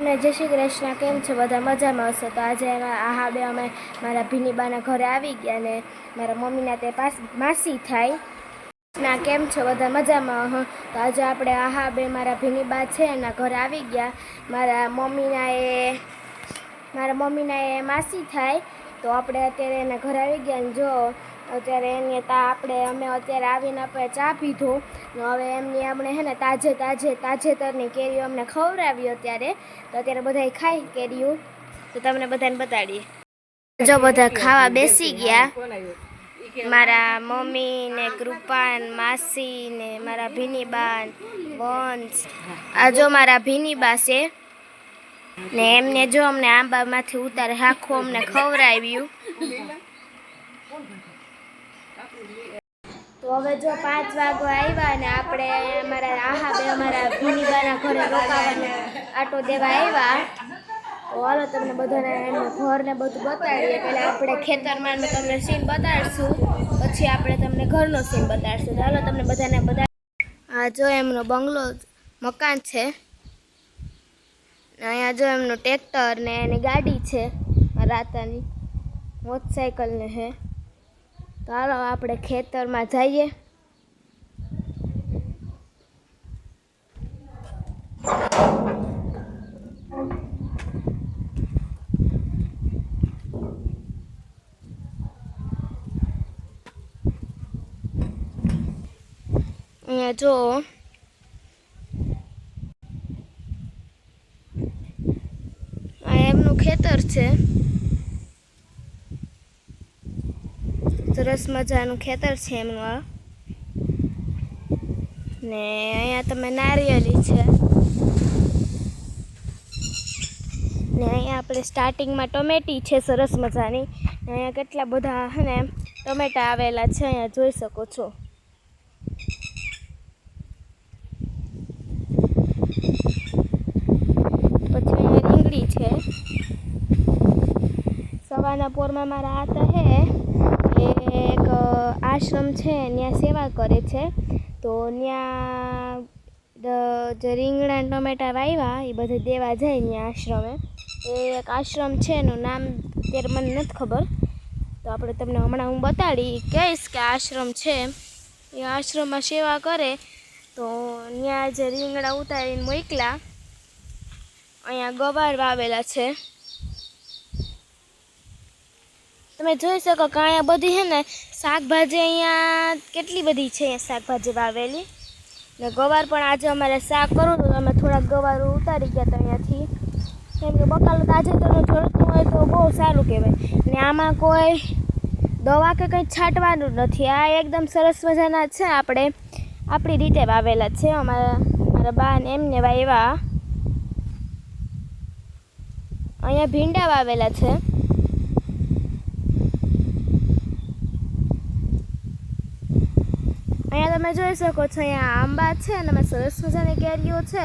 અને જય શ્રી કૃષ્ણ, કેમ છો? બધા મજામાં હશો? તો આજે આહા બે, અમે મારા ભીનીબાના ઘરે આવી ગયા ને મારા મમ્મીના તે પાસ માસી થાય. ના, કેમ છો? બધા મજામાં? હં. તો આજે આપણે આહા બે, મારા ભીનીબા છે, એના ઘરે આવી ગયા. મારા મમ્મીના એ, મારા મમ્મીના એ માસી થાય. તો આપણે અત્યારે એના ઘરે આવી ગયા ને જો અત્યારે એની તા આપણે અમે અત્યારે આવીને આપણે ચા પીધું. ને હવે એમની આપણે હે ને તાજે તાજે તાજેતરની કેરીઓ અમને ખવડાવી અત્યારે. તો અત્યારે બધાએ ખાઈ કેરીઓ. તો તમને બધાને બતાડીએ. જો બધા ખાવા બેસી ગયા. મારા મમ્મી ને કૃપાન માસી ને મારા ભીનીબાન વંશ. આ જો મારા ભીનીબા છે. ને એમને જો અમને આંબામાંથી ઉતારે આખું અમને ખવડાવ્યું. તો હવે જો પાંચ વાગો આવ્યા ને આપણે અમારા આહા બે અમારા ભીનીબાના ઘરે રોકાવાનો આટો દેવા આવ્યા. તો હાલો તમને બધાને એમનું ઘરને બધું બતાડીએ. પહેલાં આપણે ખેતરમાં તમને સીન બતાડશું. પછી આપણે તમને ઘરનો સીન બતાડશું. તો હાલો તમને બધાને બધા આ જો એમનો બંગલો મકાન છે. અહીંયા જો એમનું ટ્રેક્ટર ને એની ગાડી છે. રાતાની મોટરસાઇકલ ને હે. હાલો આપણે ખેતરમાં જઈએ. અહીંયા જો. આ એમનું ખેતર છે. સરસ મજાનું ખેતર છે એમનું આ. ને અહીંયા તમે નારિયેળી છે. ને અહીંયા આપણે સ્ટાર્ટિંગમાં ટોમેટી છે સરસ મજાની. ને અહીંયા કેટલા બધા હે ને ટમેટા આવેલા છે અહીંયા જોઈ શકો છો. પછી અહીંયા રીંગણી છે. સવારના પોરમાં મારા આતા હે. આશ્રમ છે ત્યાં સેવા કરે છે. તો ત્યાં જે રીંગણા ટમેટા વાવ્યા એ બધે દેવા જાય ત્યાં આશ્રમે. એ એક આશ્રમ છે, એનું નામ અત્યારે મને નથી ખબર. તો આપણે તમને હમણાં હું બતાડી કહીશ કે આશ્રમ છે. એ આશ્રમમાં સેવા કરે. તો ત્યાં જે રીંગણા ઉતારીને મોકલા, અહીંયા ગવાર વાવેલા છે. તમે જોઈ શકો કે અહીંયા બધી છે ને શાકભાજી અહીંયા કેટલી બધી છે અહીંયા શાકભાજી વાવેલી. ને ગવાર પણ આજે અમારે શાક કરવું હતું, અમે થોડાક ગવાર ઉતારી ગયા હતા અહીંયાથી. કેમ કે બકાલું તાજેતરનું જોડતું હોય તો બહુ સારું કહેવાય. ને આમાં કોઈ દવા કે કંઈ છાંટવાનું નથી. આ એકદમ સરસ મજાના છે આપણે. આપણી રીતે વાવેલા છે. અમારા મારા બા ને એમને વાવ્યા અહીંયા ભીંડા વાવેલા છે અહીંયા તમે જોઈ શકો છો અહીંયા આંબા છે અને અમે સરસ મજાની કેરીઓ છે.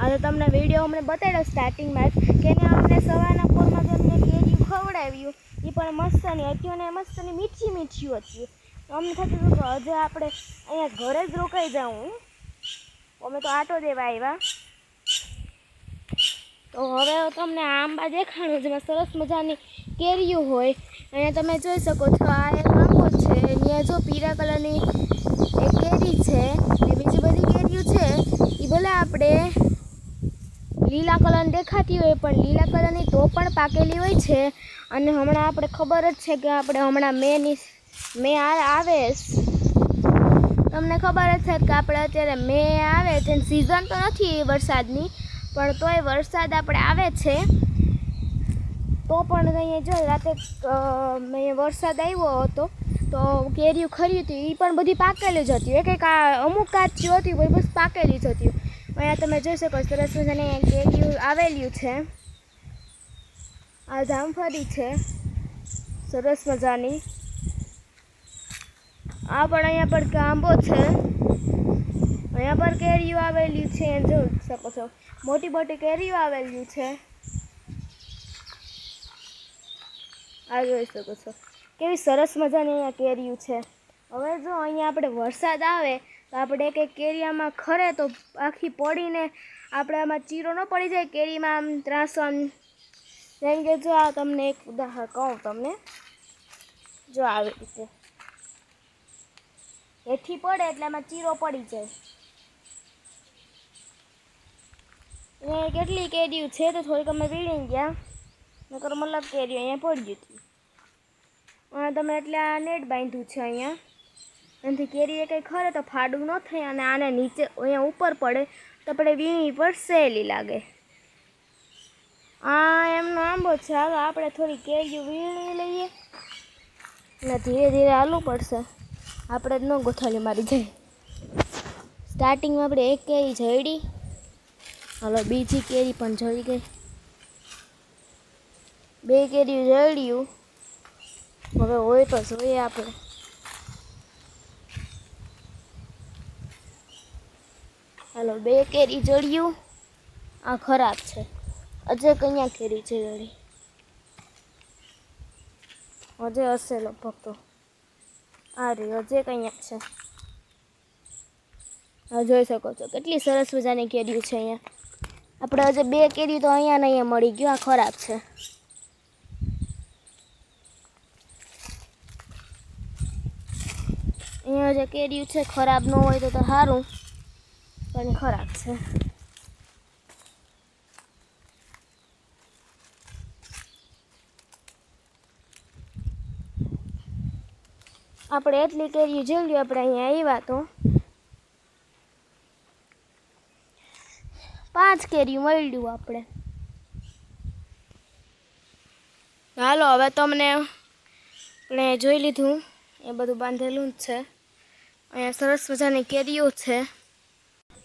આજે તમને વીડિયો અમને બતાડ્યો સ્ટાર્ટિંગમાં જ કે એને અમને સવારના પોરમાં જે અમને ખવડાવ્યું. એ પણ મસ્તની હતી અને મસ્તની મીઠી મીઠી હતી. અમને થતું હતું કે હજુ આપણે અહીંયા ઘરે જ રોકાઈ જાઉં. અમે તો આટો દેવા આવ્યા. તો હવે તમને આંબા દેખાણું જેમાં સરસ મજાની કેરીઓ હોય. અને તમે જોઈ શકો છો, આ એક આંબો છે અહીંયા જો પીળા કલરની એક કેરી છે ને બીજી બધી કેરીઓ છે એ ભલે આપણે લીલા કલરની દેખાતી હોય, પણ લીલા કલરની તો પણ પાકેલી હોય છે. અને હમણાં આપણે ખબર જ છે કે આપણે હમણાં મેની મે આવે તમને ખબર જ છે કે આપણે અત્યારે મે આવે છે સિઝન તો નથી વરસાદની. પણ તોય વરસાદ આપણે આવે છે, તો પણ અહીંયા જો રાતે અહીંયા વરસાદ આવ્યો હતો, તો કેરીઓ ખરી હતી એ પણ બધી પાકેલી જ હતી. એક એક અમુક કાચી હતી બધી બસ પાકેલી જ હતી. અહીંયા તમે જોઈ શકો સરસ મજાની કેરીઓ આવેલી છે. આ જામફળી છે, સરસ મજાની. આ પણ અહીંયા પર આંબો છે. અહીંયા પર કેરીઓ આવેલી છે જોઈ શકો છો. મોટી મોટી કેરીઓ આવેલી છે. આ જોઈ શકો છો. કેવી સરસ મજાની અહીંયા કેરીઓ છે. હવે જો અહીંયા આપણે વરસાદ આવે, તો આપણે એક એક કેરિયામાં ખરે તો આખી પડીને આપણે આમાં ચીરો ન પડી જાય, કેરીમાં આમ ત્રાસો જેમ કે જો આ તમને એક ઉદાહરણ કહું તમને. જો આવી રીતે. હેઠી પડે એટલે આમાં ચીરો પડી જાય. એ કેટલી કેરીઓ છે તો થોડીક અમે વીણી ગયા. નકર મતલબ કેરીઓ અહીંયા પડી હતી. અને તમે એટલે આ નેટ બાંધ્યું છે અહીંયા. એનાથી કેરી એ કંઈ ખરે તો ફાડું ન થાય અને આને નીચે અહીંયા ઉપર પડે તો આપણે વીણી પર સહેલી લાગે. આ એમનો આંબો છે. હાલો આપણે થોડી કેરીઓ વીણી લઈએ. અને ધીરે ધીરે હાલવું પડશે. આપણે જ ન ગોથાળી મારી જાય. સ્ટાર્ટિંગમાં આપણે એક કેરી જડી હાલો, બીજી કેરી પણ જળી ગઈ. બે કેરી જળ્યું. હવે હોય તો જોઈએ આપણે. હાલો, બે કેરી જળ્યું. આ ખરાબ છે. અજય કયા કેરી છે જળી. હજે હશે લગભગ તો. આ રે હજે કયા છે. હા, જોઈ શકો છો. કેટલી સરસ મજાની કેરીઓ છે અહીંયા. આપણે હજે બે કેરી તો અહીંયા ને અહીંયા મળી ગયું, આ ખરાબ છે. અહીંયા જે કેરીયું છે, ખરાબ ન હોય તો તો સારું પણ ખરાબ છે. આપણે એટલી કેરીઓ જેવડી આપણે અહીંયા આવ્યા તો. પાંચ કેરી મળ્યું આપણે. હાલો, હવે તમને આપણે જોઈ લીધું. એ બધું બાંધેલું જ છે. અહીંયા સરસ મજાની કેરીઓ છે.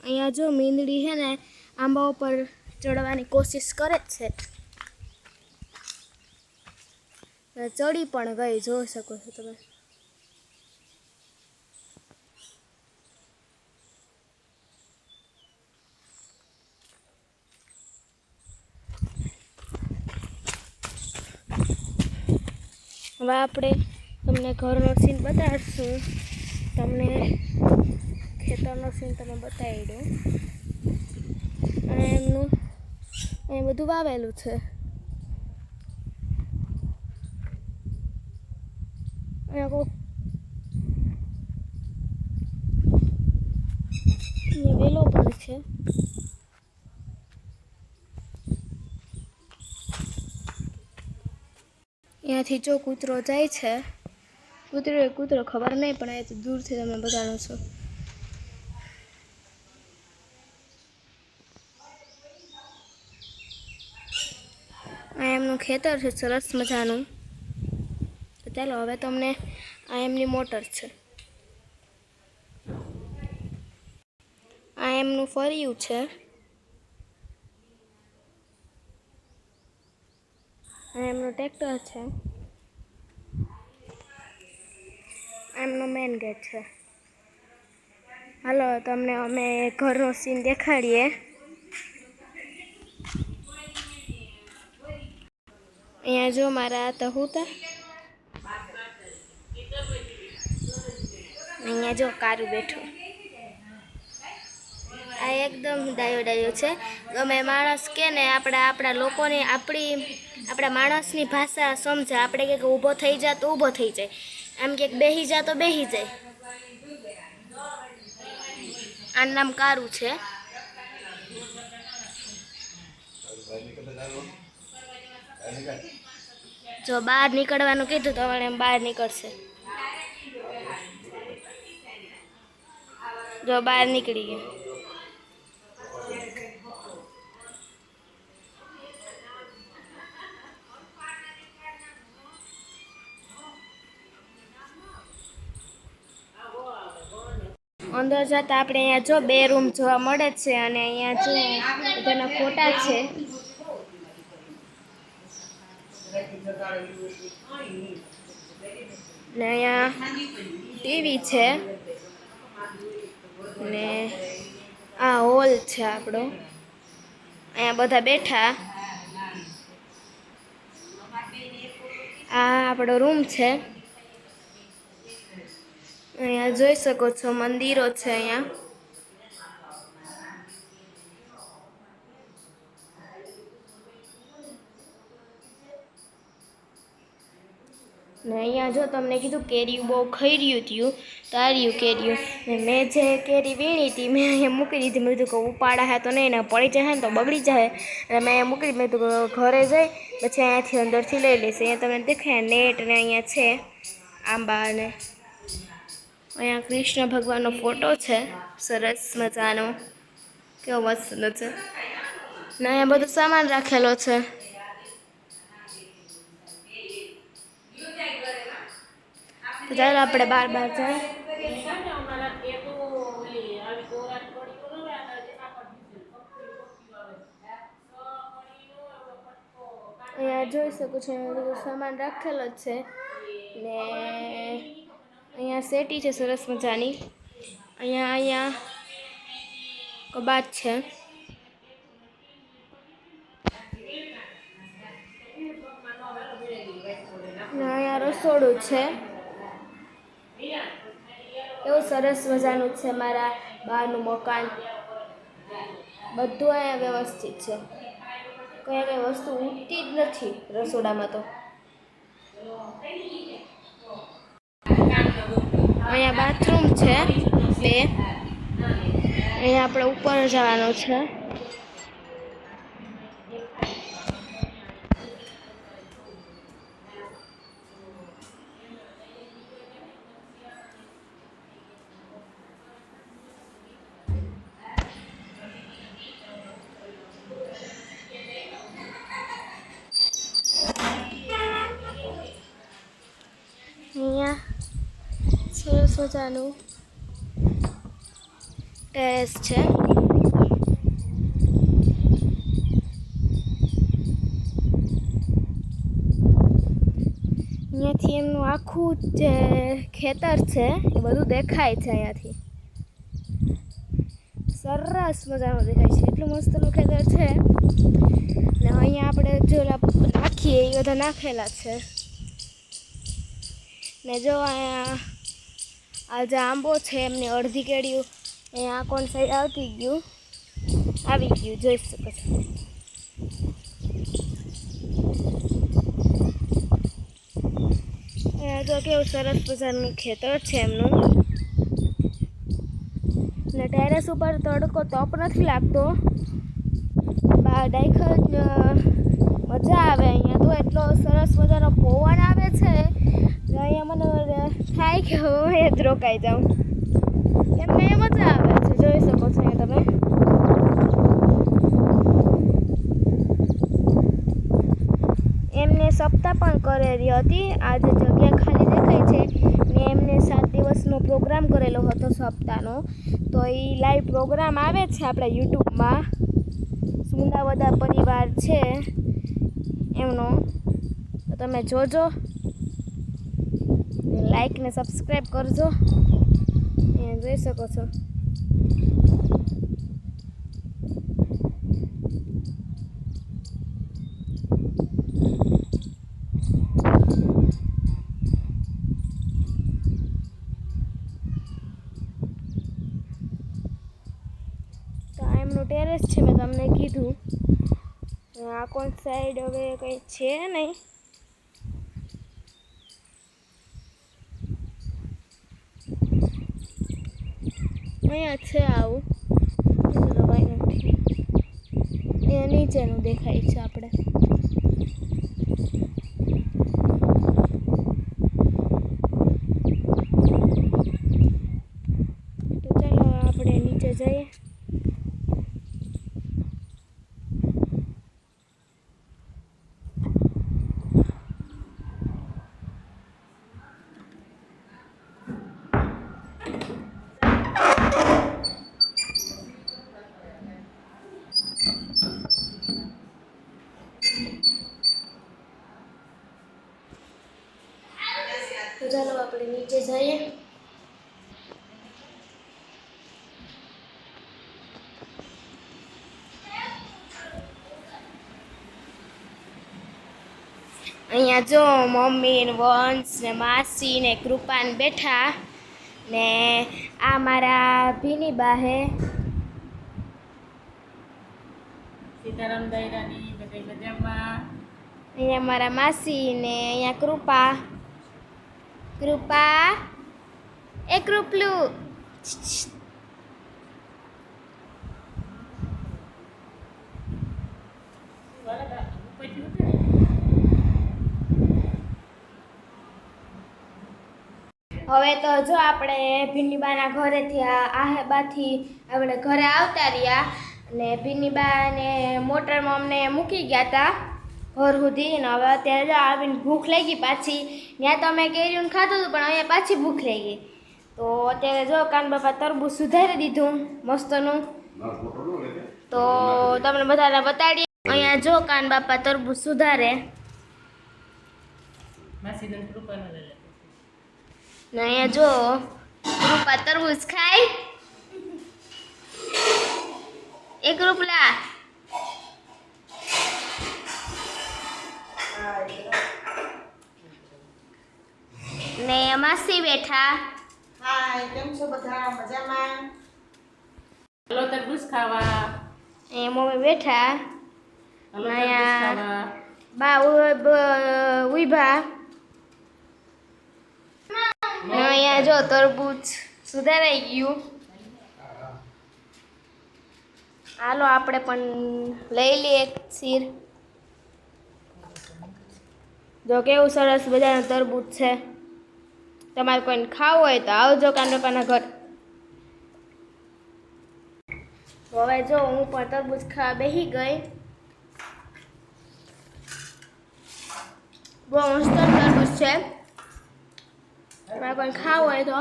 અહીંયા જો મીંદડી છે ને, આંબા ઉપર ચડવાની કોશિશ કરે જ છે. ચડી પણ ગઈ, જોઈ શકો છો તમે. હવે આપણે તમને ઘરનો સીન બતાડશું. તમને ખેતરનો સીન તમે બતાવી દઉં અને એમનું, એ બધું વાવેલું છે. અહીંયા કોક વેલો પણ છે. અહીંયાથી જો કૂતરો જાય છે, કૂતરો કૂતરો ખબર નહીં, પણ તો દૂરથી તમે બતાડો છો. આ એમનું ખેતર છે, સરસ મજાનું. તો ચાલો, હવે તમને આ એમની મોટર છે. આ એમનું ફર્યું છે. આ એમનું ટ્રેક્ટર છે. એમનો મેન ગેટ છે. હાલો, તમને અમે ઘરનો સીન દેખાડીએ. અહીંયા જો મારા તો હતા. અહીંયા જો કારું બેઠું. એકદમ ડાયો ડાયો છે. ગમે માણસ કે ને આપણે આપણા લોકોને આપણી, આપણા માણસની ભાષા સમજે. આપણે કંઈક ઊભો થઈ જાય તો ઊભો થઈ જાય. આમ કંઈક બેહી જા તો બેહી જાય. આનું નામ કારું છે. જો બહાર નીકળવાનું કીધું તો મને બહાર નીકળશે. જો બહાર નીકળી ગયા. અંદર જતા આપણે અહીંયા જો બે રૂમ જોવા મળે છે અને અહીંયા જો બધાના ફોટા છે. ને અહીંયા ટીવી છે. ને આ હોલ છે આપણો. અહીંયા બધા બેઠા. આ આપણો રૂમ છે. અહીંયા જોઈ શકો છો મંદિરો છે અહીંયા ને અહીંયા જો તમને કીધું કેરીયું બહુ ખૈર્યું થયું તાર્યું કેરીયું ને મેં જે કેરી વીણી હતી મેં અહીંયા મૂકી દીધી મેં કીધું કે ઉપાડા હે તો નહીં ને પડી જાય ને તો બગડી જાય અને મેં અહીંયા મૂકી મેં કીધું ઘરે જઈ પછી અહીંયાથી અંદરથી લઈ લઈશ અહીંયા તમને દેખાય નેટ ને અહીંયા છે આંબા ને અહીંયા કૃષ્ણ ભગવાનનો ફોટો છે. સરસ મજાનો. કેવો મસ્ત છે. ને અહીંયા બધો સામાન રાખેલો છે. તો ચાલો આપણે બાર બાર જાય અહીંયા જોઈ શકું છું બધું સામાન રાખેલો જ છે. ને અહીંયા સેટી છે, સરસ મજાની. અહીંયા અહીંયા કબાટ છે. અહીંયા રસોડું છે. એવું સરસ મજાનું છે મારા બહારનું મકાન. બધું અહીંયા વ્યવસ્થિત છે. કંઈ કઈ વસ્તુ ઉઠતી જ નથી રસોડામાં તો. અહીંયા બાથરૂમ છે બે. અહીંયા આપણે ઉપર જવાનું છે. મજાનું? ટેરેસ છે. અહીંયાથી એમનું આખું જે ખેતર છે. એ બધું દેખાય છે અહીંયાથી. સરસ મજાનું દેખાય છે. એટલું મસ્તનું ખેતર છે. ને અહીંયા આપણે જો નાખીએ, એ બધા નાખેલા છે. ને જો અહીંયા આ જે આંબો છે, એમની અડધી કેળીઓ. અહીંયા આ કોણ સાઈડ આવતી ગયું? આવી ગયું જોઈ શકો છો જો કેવું સરસ મજાનું ખેતર છે એમનું. ને ટેરેસ ઉપર તડકો તપ નથી લાગતો. ડાયખર મજા આવે અહીંયા તો. એટલો સરસ મજાનો પવન આવે છે. ને અહીંયા મને થાય કે હવે જ રોકાઈ જાઉં. કેમ કે મજા આવે છે, જોઈ શકો છો અહીંયા તમે. એમને સપ્તાહ પણ કરેલી હતી. આજે જગ્યા ખાલી દેખાય છે. ને એમને સાત દિવસનો પ્રોગ્રામ કરેલો હતો સપ્તાહનો. તો એ લાઈવ પ્રોગ્રામ આવે છે આપણા યુટ્યુબમાં. સુંદાવદા પરિવાર છે એમનો. તો તમે જોજો. લાઈક ને સબસ્ક્રાઈબ કરજો. એ જોઈ શકો છો. એમનું ટેરેસ છે, મેં તમને કીધું. આ કોણ સાઈડ હવે કંઈ છે નહીં. અહીંયા છે આવું. બીજું નથી અહીંયા નીચેનું દેખાય છે આપણે. તો ચાલો આપણે નીચે જઈએ તો નીચે જઈએ. અહીંયા જો મમ્મી ને વંશ ને માસી ને કૃપાન બેઠા ને આ મારા ભીની બાહે સીતારામ દાયરાની બધા મજામાં? અહીંયા મારા માસી ને અહીંયા કૃપા. કૃપા. એ કૃપલું. હવે તો જો આપણે ભીનીબાના ઘરેથી આહેબાથી આપણે ઘરે આવતા રહ્યા અને ભીંડીબાને મોટરમાં અમને મૂકી ગયા હતા ઘર સુધી ને હવે અત્યારે આવીને ભૂખ લાગી પાછી ત્યાં તો અમે કેરીનું ખાધું હતું પણ અહીંયા પાછી ભૂખ લાગી. તો અત્યારે જો કાન બાપા તરબૂચ સુધારી દીધું મસ્તનું. તો તમને બધાને બતાડીએ. અહીંયા જો કાન બાપા તરબૂચ સુધારે. ને અહીંયા જો કૃપા તરબૂચ ખાય. એક રૂપલા. ને માસી બેઠા. હાય કેમ છો બધા? મજામાં? હલો તરબૂચ ખાવા. એ મમ્મી બેઠા. અહીંયા. બા ઊભા અહીંયા જો તરબૂચ સુધારાઈ ગયું. હાલો આપણે પણ લઈ લઈએ એક શીર જો કેવું સરસ બધાનું તરબૂચ છે. તમારે કોઈને ખાવું હોય તો આવજો કાંડોપાના ઘર. હવે જો હું પણ તરબૂચ ખાવા બેસી ગઈ. બહુ મસ્ત તરબૂચ છે. તમારે કોઈને ખાવું હોય તો.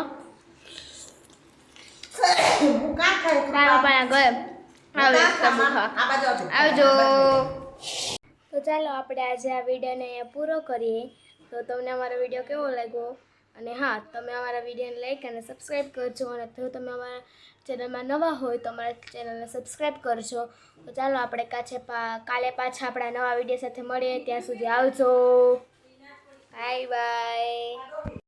કાંડોપાના ઘરે. આવજો. આવજો. તો ચાલો આપણે આજે આ વિડીયોને પૂરો કરીએ. તો તમને અમારો વીડિયો કેવો લાગ્યો? અને હા, તમે અમારા વિડીયોને લાઈક અને સબસ્ક્રાઈબ કરજો. અને જો તમે અમારા ચેનલમાં નવા હોય તો અમારા ચેનલને સબસ્ક્રાઈબ કરજો. તો ચાલો આપણે કાછે કાલે પાછા આપણા નવા વીડિયો સાથે મળીએ. ત્યાં સુધી આવજો. Bye bye